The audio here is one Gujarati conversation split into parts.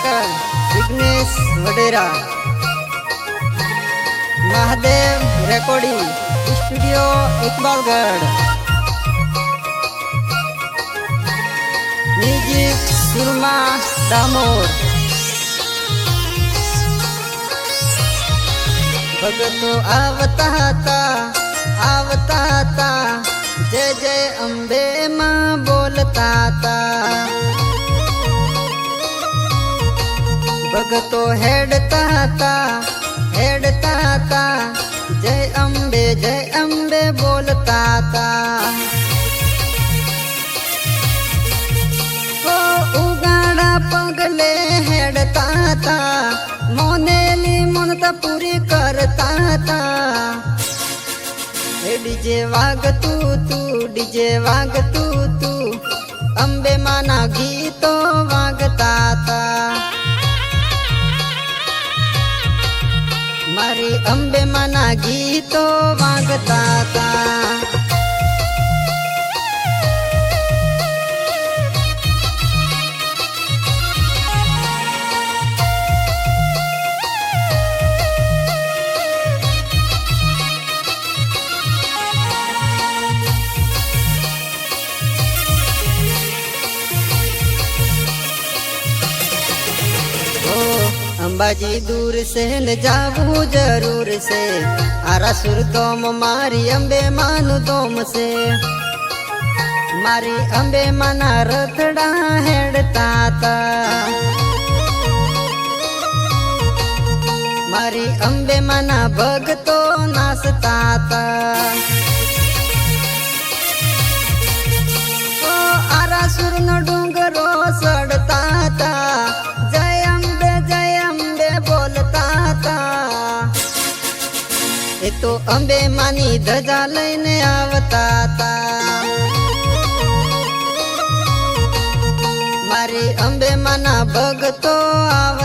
Director Jignesh Vadera. Mahadev recording, studio Iqbalgadh music Surma Damor ભગતો આવતા હતા આવતા હતા જય જય અંબે માં બોલતા હતા. ભગતો હેડતા હતા હેડતા હતા, જય અંબે જય અંબે બોલતા હતા. ઓ ઉગાડા પગલે હેડતા હતા, મોનેલી મનતા પૂરી કરતા હતા. હે ડીજે વાગતું તું ડીજે વાગતું તું અંબે માના ગીતો વાગતા મારી અંબે માના ગીતો વાગતા હતા. અંબાજી દૂર છે ને જાવું જરૂર છે. આરા સુર તોમ મારી અંબે માનું તોમ છે. મારી અંબે માના રથડા હેડતા તા મારી અંબે માના ભગતો નાસતા તા ઓ આરાસુર નો ડુંગરો સડતા તા તો અંબે માની ધજા લઈને આવતા તા મારી અંબે માના ભગતો આવતા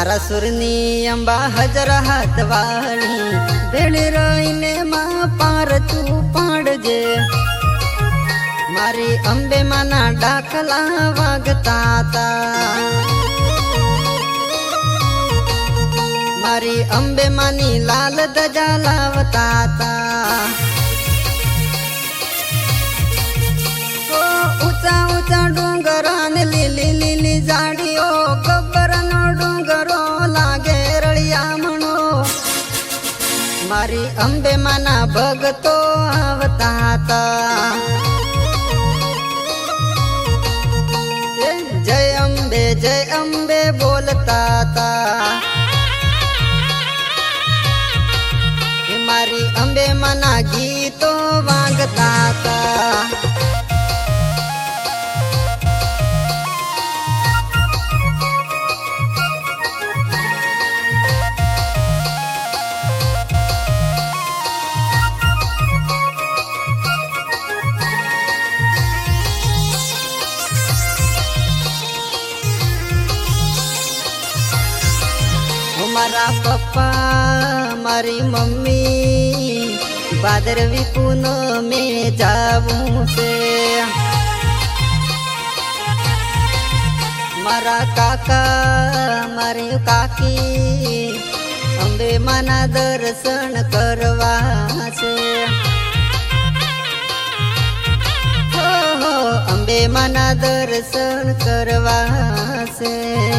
આરાસુરની અંબા હજર હાથ વાળી ભેળી રહીને માં પાર તું પાડજે મારી અંબે માના ડાકલા વાગતા તા મારી અંબે માની લાલ દજા લાવતા તા મારી અંબે માના ભગતો આવતા હતા. જય અંબે જય અંબે બોલતા હતા. મારી અંબે માના ગીતો વાગતા હતા. પપ્પા મારી મમ્મી ભાદરવી પૂનમે જાવું છે. મારા કાકા, મારી કાકી, અંબે માના દર્શન કરવા છે. અંબે માના દર્શન કરવા છે.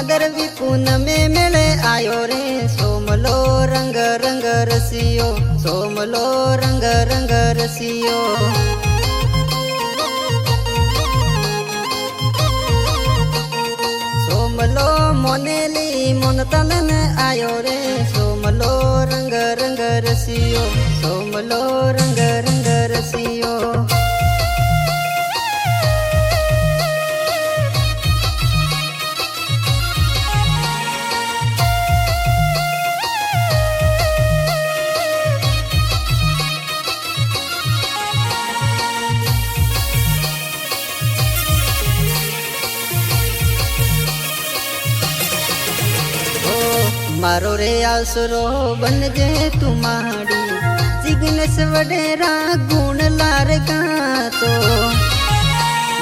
ભાદરવી પૂનમે મેળે આયો રે સોમલો રંગ રંગ રસિયો સોમલો રંગ રંગ રસિયો સોમલો મોનેલી મોન તનન આયો રે સોમલો રંગ રંગ રસિયો સોમલો રંગ રે આસરો બનજે તું માડી. જિગ્નેશ વડેરા ગુણ લાર ગાતો.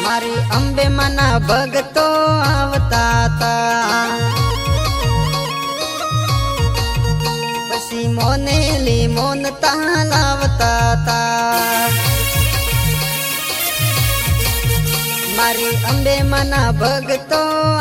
મારી અંબે માના ભગતો આવતા તા. પછી મોન લાવતા તા. મારી અંબે માના ભગતો